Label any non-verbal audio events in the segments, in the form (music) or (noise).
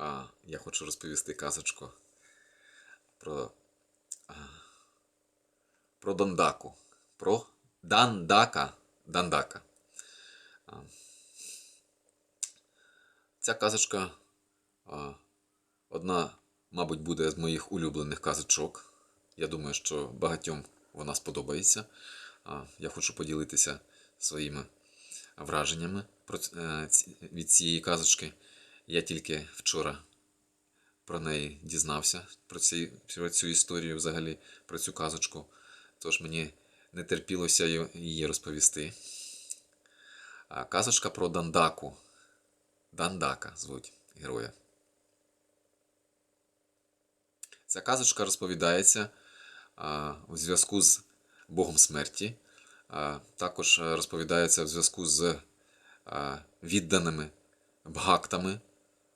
а, я хочу розповісти казочку про, а, про Дандаку. Про Дандака. Дандака. А, ця казочка а, одна, мабуть, буде з моїх улюблених казочок. Я думаю, що багатьом вона сподобається. А, я хочу поділитися своїми враженнями е, від цієї казочки. Я тільки вчора про неї дізнався, про, ці, про цю історію, взагалі, про цю казочку. Тож мені не терпілося її розповісти. А, казочка про Дандаку. Дандака звуть героя. Ця казочка розповідається а, у зв'язку з Богом смерті. А, також розповідається в зв'язку з а, відданими бхактами а,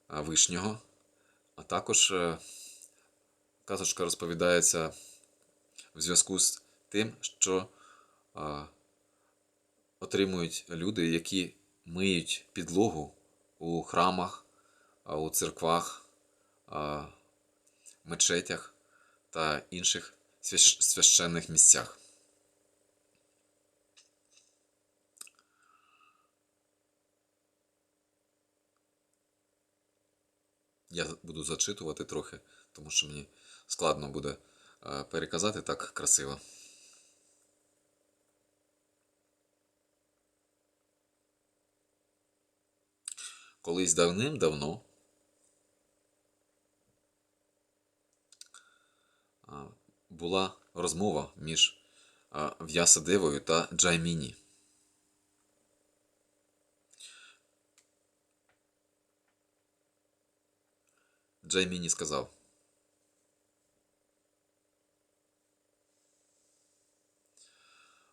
Вишнього. А також е, казочка розповідається в зв'язку з тим, що отримують люди, які миють підлогу у храмах, у церквах, мечетях та інших священних місцях. Я буду зачитувати трохи, тому що мені складно буде е, переказати так красиво. Колись давним-давно була розмова між В'ясадевою та Джайміні. Джайміні сказав.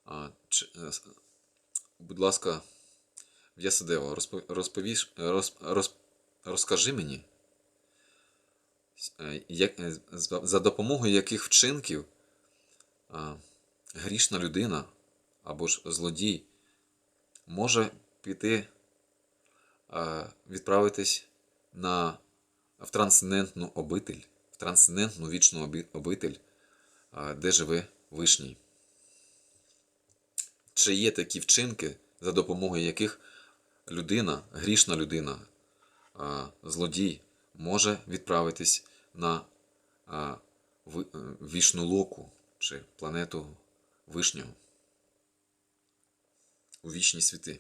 А, чи, е, будь ласка, розпо- розповіш, роз, роз, розкажи мені, е, як, е, за допомогою яких вчинків а, грішна людина або ж злодій може піти а, відправитись на в трансцендентну обитель, в трансцендентну вічну обитель, де живе Вишній. Чи є такі вчинки, за допомогою яких людина, грішна людина, злодій, може відправитись на е, вішну локу чи планету Вишнього у вічні світи?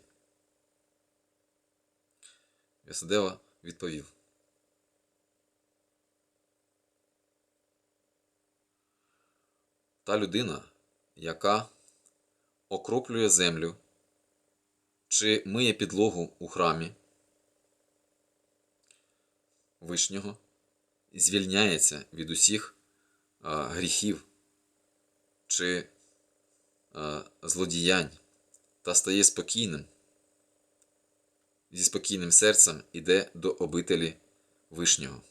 Вясадева відповів. Та людина, яка окроплює землю чи миє підлогу у храмі Вишнього, звільняється від усіх а, гріхів чи а, злодіянь та стає спокійним, зі спокійним серцем іде до обителі Вишнього.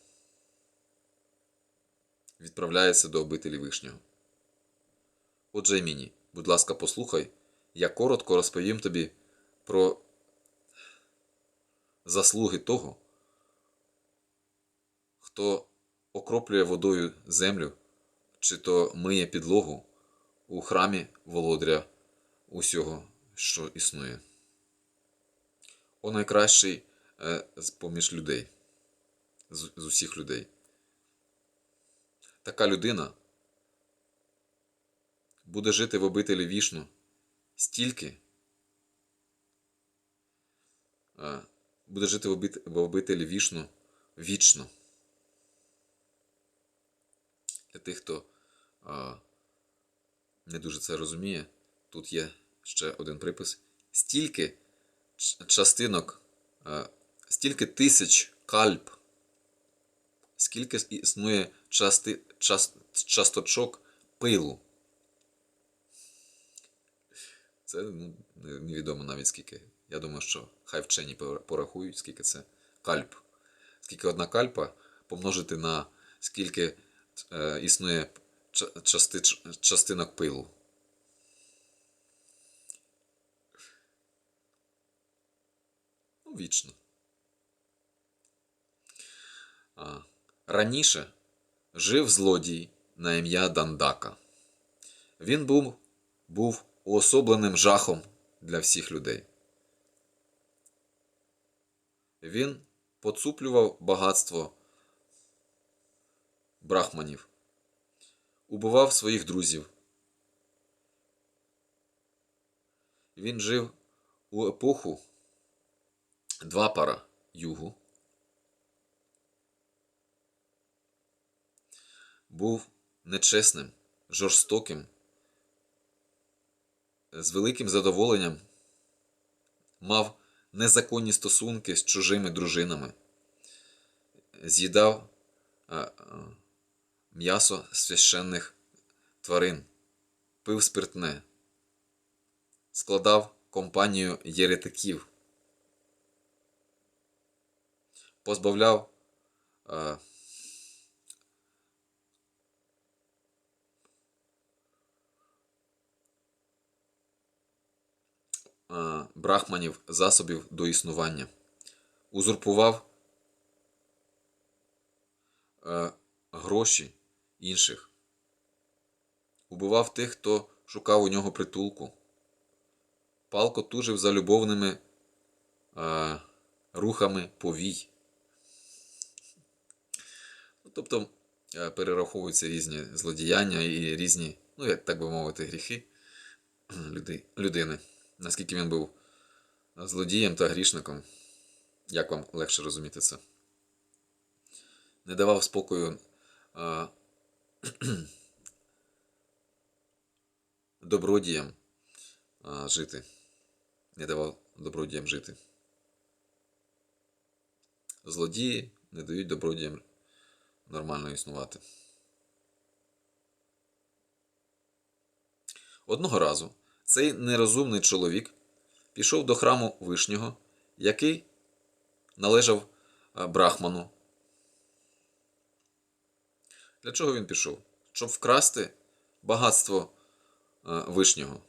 Відправляється до обителі Вишнього. Отже, Міні, будь ласка, послухай, я коротко розповім тобі про заслуги того, хто окроплює водою землю, чи то миє підлогу у храмі володаря усього, що існує. О найкращий е, поміж людей, з, з усіх людей. Така людина буде жити в обителі вішну стільки, буде жити в, обит, в обителі вішну вічно. Для тих, хто не дуже це розуміє, тут є ще один припис. Стільки частинок, стільки тисяч кальп, скільки існує части, част, часточок пилу. Це ну, невідомо навіть скільки. Я думаю, що хай вчені порахують, скільки це кальп. Скільки одна кальпа помножити на скільки е, існує части, частинок пилу. Ну, вічно. А, Раніше жив злодій на ім'я Дандака. Він був, був уособленим жахом для всіх людей. Він поцуплював багатство брахманів, убивав своїх друзів. Він жив у епоху Двапара Югу. Був нечесним, жорстоким, з великим задоволенням мав незаконні стосунки з чужими дружинами, з'їдав а, а, м'ясо священних тварин, пив спиртне, складав компанію єретиків, позбавляв брахманів засобів до існування, узурпував е, гроші інших, убивав тих, хто шукав у нього притулку, палко тужив за любовними е, рухами повій. Ну, тобто е, перераховуються різні злодіяння і різні, ну, як так би мовити, гріхи (clears throat) люди, людини. Наскільки він був злодієм та грішником, як вам легше розуміти це? Не давав спокою а, (clears throat) добродіям а, жити. Не давав добродіям жити. Злодії не дають добродіям нормально існувати. Одного разу цей нерозумний чоловік пішов до храму Вишнього, який належав Брахману. Для чого він пішов? Щоб вкрасти багатство Вишнього.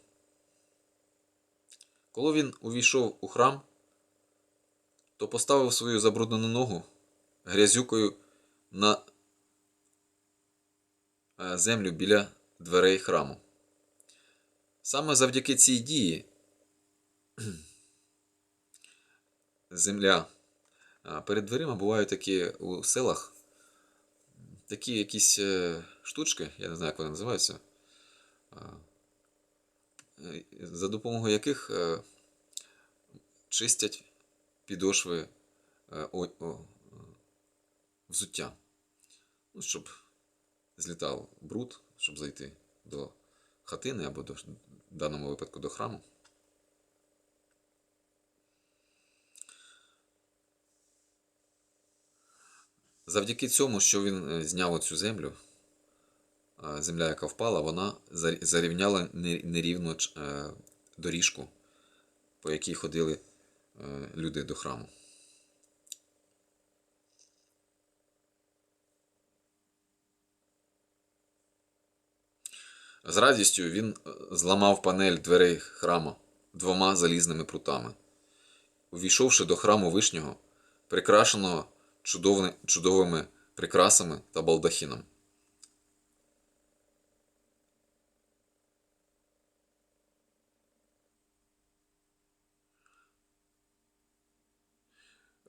Коли він увійшов у храм, то поставив свою забруднену ногу грязюкою на землю біля дверей храму. Саме завдяки цій дії (clears throat) земля. Перед дверима бувають такі у селах такі якісь е, штучки, я не знаю, як вони називаються, е, за допомогою яких е, чистять підошви взуття. Ну, щоб злітав бруд, щоб зайти до хатини або до, в даному випадку до храму. Завдяки цьому, що він е, зняв оцю землю, земля, яка впала, вона зарівняла нерівну е, доріжку, по якій ходили е, люди до храму. З радістю він е, зламав панель дверей храму двома залізними прутами. Увійшовши до храму Вишнього, прикрашеного чудовни- чудовими прикрасами та балдахіном.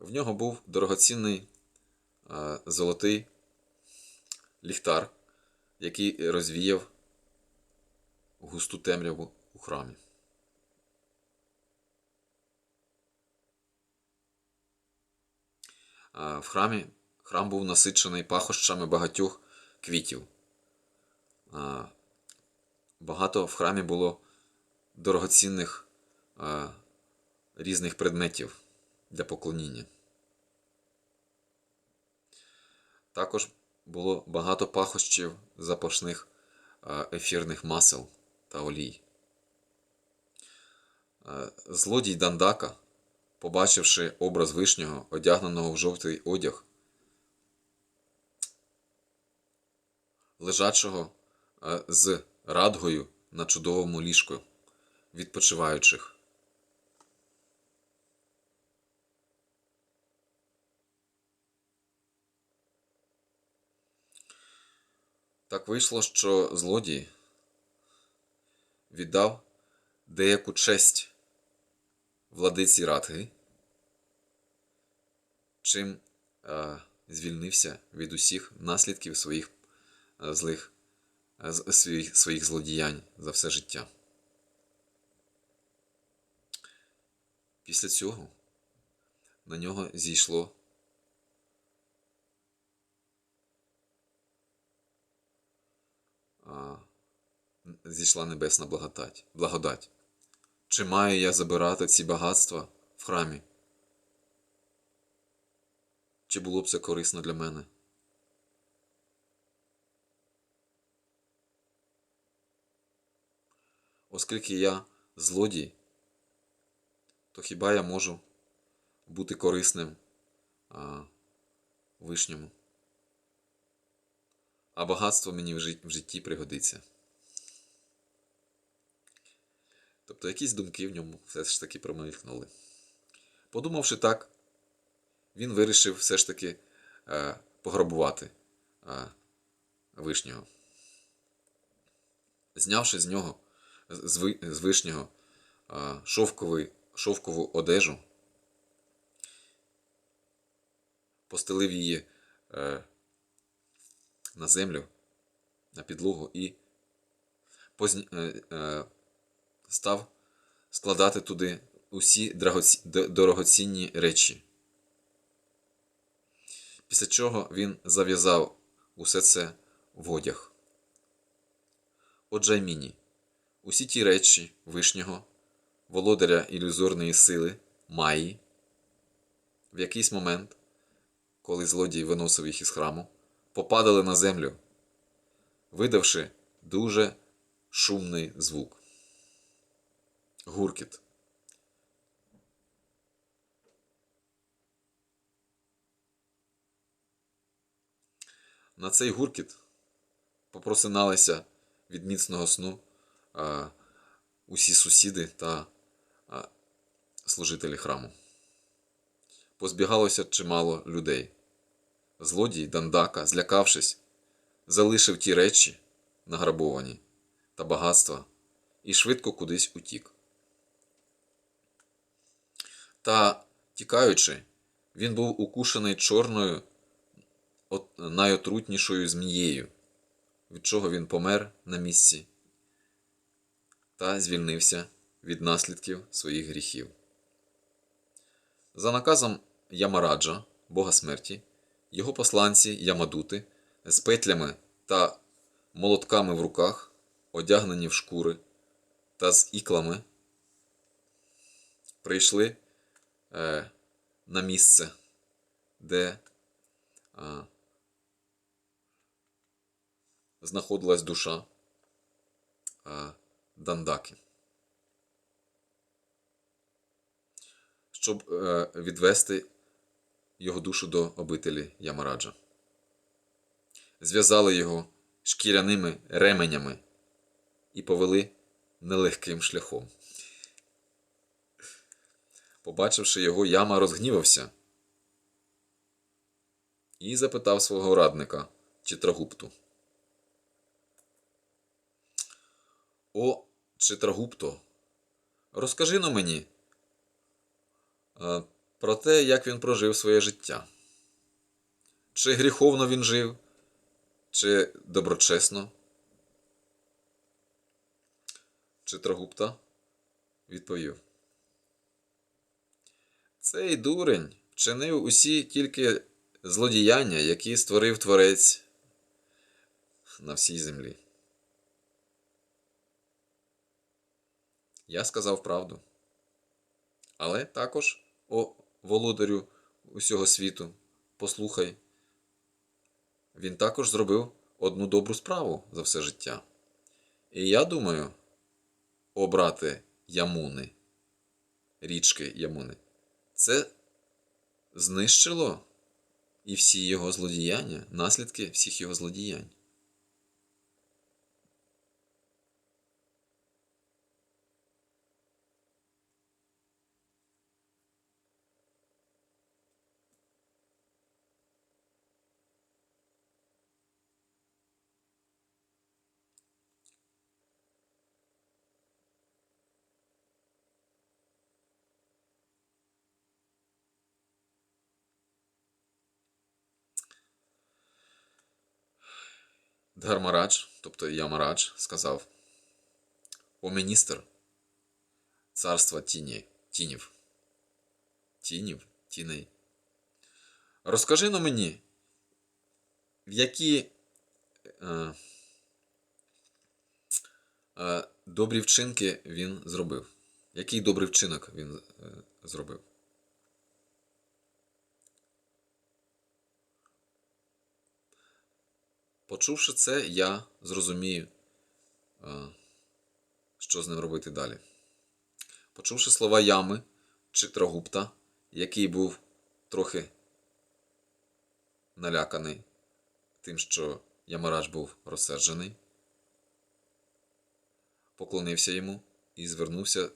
В нього був дорогоцінний е, золотий ліхтар, який розвіяв густу темряву у храмі. В храмі храм був насичений пахощами багатьох квітів. Багато в храмі було дорогоцінних різних предметів для поклоніння. Також було багато пахощів запашних ефірних масел та олій. Злодій Дандака, побачивши образ вишнього, одягненого в жовтий одяг, лежачого е, з радгою на чудовому ліжку відпочиваючих. Так вийшло, що злодій віддав деяку честь владиці Радги, чим е, звільнився від усіх наслідків своїх е, злих е, своїх, своїх злодіянь за все життя. Після цього на нього зійшло а, зійшла небесна благодать. благодать. Чи маю я забирати ці багатства в храмі? Чи було б це корисно для мене? Оскільки я злодій, то хіба я можу бути корисним а, вишньому? А багатство мені в житті пригодиться. Тобто якісь думки в ньому все ж таки промелькнули. Подумавши так, він вирішив все ж таки е, пограбувати е, вишнього. Знявши з нього, з, з ви- з вишнього е, шовковий, шовкову одежу, постелив її е, на землю, на підлогу і позні, е, е, став складати туди усі дорогоцінні речі. Після чого він зав'язав усе це в одяг. Отже, Аміні, усі ті речі вишнього, володаря ілюзорної сили Маї, в якийсь момент, коли злодій виносив їх із храму, попадали на землю, видавши дуже шумний звук. Гуркіт. На цей гуркіт попросиналися від міцного сну а, усі сусіди та а, служителі храму. Позбігалося чимало людей. Злодій Дандака, злякавшись, залишив ті речі, награбовані, та багатства, і швидко кудись утік. Та, тікаючи, він був укушений чорною от- найотрутнішою змією, від чого він помер на місці та звільнився від наслідків своїх гріхів. За наказом Ямараджа, Бога смерті, його посланці Ямадути з петлями та молотками в руках, одягнені в шкури та з іклами, прийшли на місце, де е, знаходилась душа е, Дандаки. Щоб е, відвести його душу до обителі Ямараджа. Зв'язали його шкіряними ременями і повели нелегким шляхом. Побачивши його, яма розгнівався і запитав свого радника Читрагупту. О, Читрагупто, розкажи на мені е, про те, як він прожив своє життя. Чи гріховно він жив, чи доброчесно? Читрагупта відповів. Цей дурень вчинив усі тільки злодіяння, які створив творець на всій землі. Я сказав правду. Але також, о володарю усього світу, послухай, він також зробив одну добру справу за все життя. І я думаю, о Ямуни, річки Ямуни, це знищило і всі його злодіяння, наслідки всіх його злодіянь. Дгармарадж, тобто Ямарадж, сказав: О міністр царства тіні, тінів. Тінів, тіней. Розкажи на мені, в які е, е, добрі вчинки він зробив. Який добрий вчинок він е, зробив? Почувши це, я зрозумію, е, що з ним робити далі. Почувши слова ями Читрагупта, який був трохи наляканий тим, що Ямарадж був розсерджений, поклонився йому і звернувся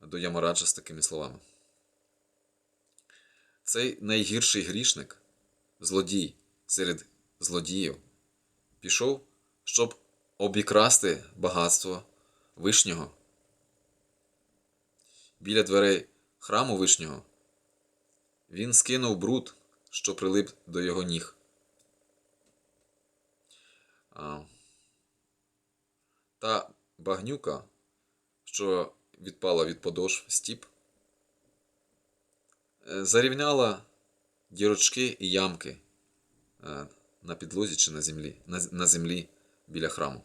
до Ямараджа з такими словами. Цей найгірший грішник, злодій серед злодіїв, пішов, щоб обікрасти багатство Вишнього. Біля дверей храму Вишнього він скинув бруд, що прилип до його ніг. Та багнюка, що відпала від подошв стіп, зарівняла дірочки і ямки е, на підлозі чи на землі, на, землі біля храму.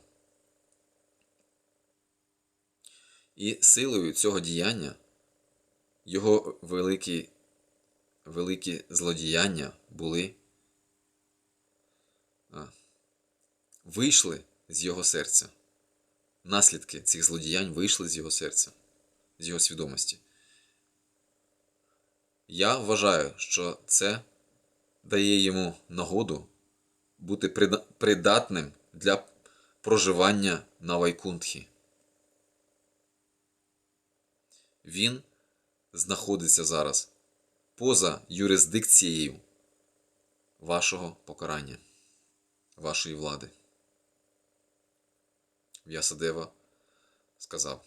І силою цього діяння його великі, великі злодіяння були а, вийшли з його серця. Наслідки цих злодіянь вийшли з його серця, з його свідомості. Я вважаю, що це дає йому нагоду бути придатним для проживання на Вайкунтхі. Він знаходиться зараз поза юрисдикцією вашого покарання, вашої влади. В'ясадева сказав: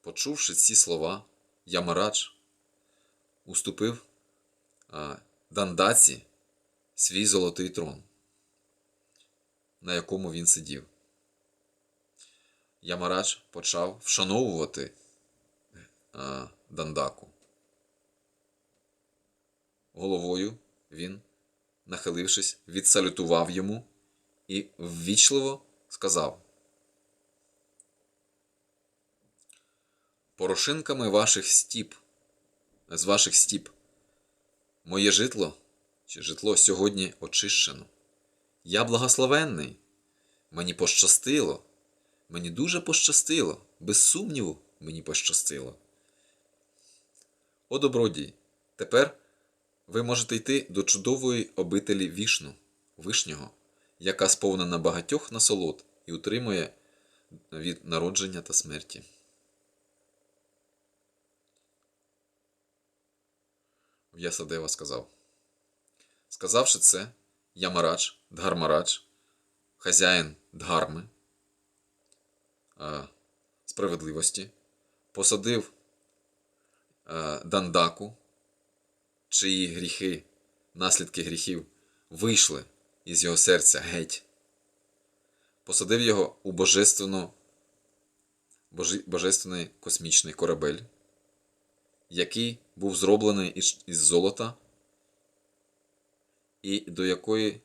Почувши ці слова, Ямарадж уступив Дандаці свій золотий трон, на якому він сидів. Ямарадж почав вшановувати Дандаку. Головою він, нахилившись, відсалютував йому і ввічливо сказав: Порошинками ваших стіп, з ваших стіп, моє житло чи житло сьогодні очищено. Я благословенний, мені пощастило, мені дуже пощастило, без сумніву мені пощастило. О добродій, тепер ви можете йти до чудової обителі вішну, вишнього, яка сповнена багатьох насолод і утримує від народження та смерті. В'ясадева сказав. Сказавши це, Ямарадж, Дгармарадж, хазяїн Дгарми, е, справедливості, посадив е, Дандаку, чиї гріхи, наслідки гріхів вийшли із його серця геть, посадив його у божественну, божественний космічний корабель, який був зроблений із, золота, і до якої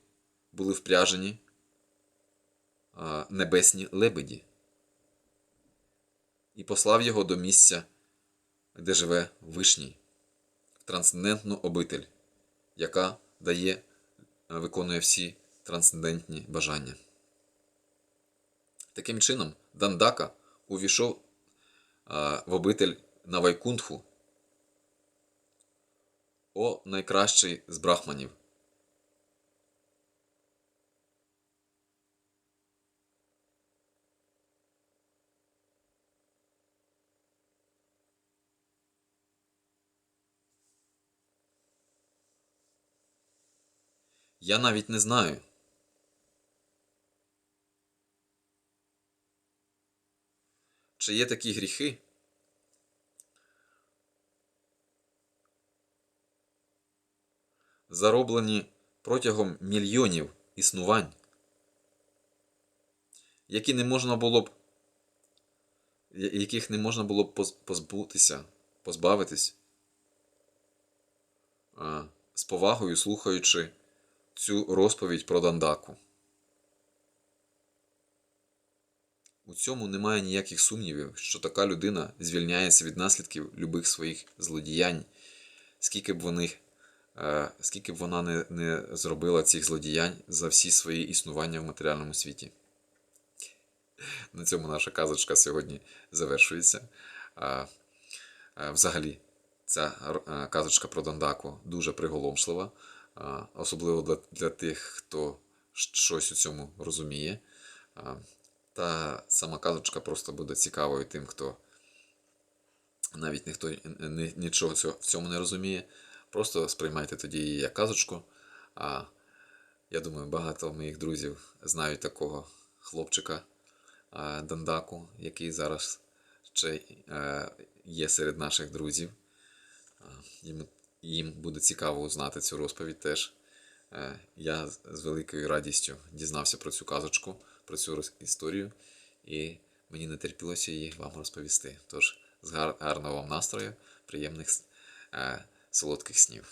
були впряжені небесні лебеді, і послав його до місця, де живе Вишній, трансцендентну обитель, яка дає, виконує всі трансцендентні бажання. Таким чином, Дандака увійшов в обитель на Вайкунтху, о найкращий з брахманів. Я навіть не знаю. Чи є такі гріхи, зароблені протягом мільйонів існувань, які не можна було б, яких не можна було б позбутися, позбавитись, з повагою слухаючи цю розповідь про Дандаку. У цьому немає ніяких сумнівів, що така людина звільняється від наслідків любих своїх злодіянь, скільки б вони, скільки б вона не, не зробила цих злодіянь за всі свої існування в матеріальному світі. (laughs) На цьому наша казочка сьогодні завершується. А, а, взагалі, ця е, казочка про Дандаку дуже приголомшлива, особливо для, для тих, хто щось у цьому розуміє. Та сама казочка просто буде цікавою тим, хто навіть ніхто нічого в цьому не розуміє. Просто сприймайте тоді її як казочку. А я думаю, багато моїх друзів знають такого хлопчика Дандаку, який зараз ще е, є серед наших друзів. Їм, буде цікаво узнати цю розповідь теж. Е, Я з- великою радістю дізнався про цю казочку, про цю історію, і мені не терпілося її вам розповісти. Тож, з гар- гарного вам настрою, приємних е, солодких снів.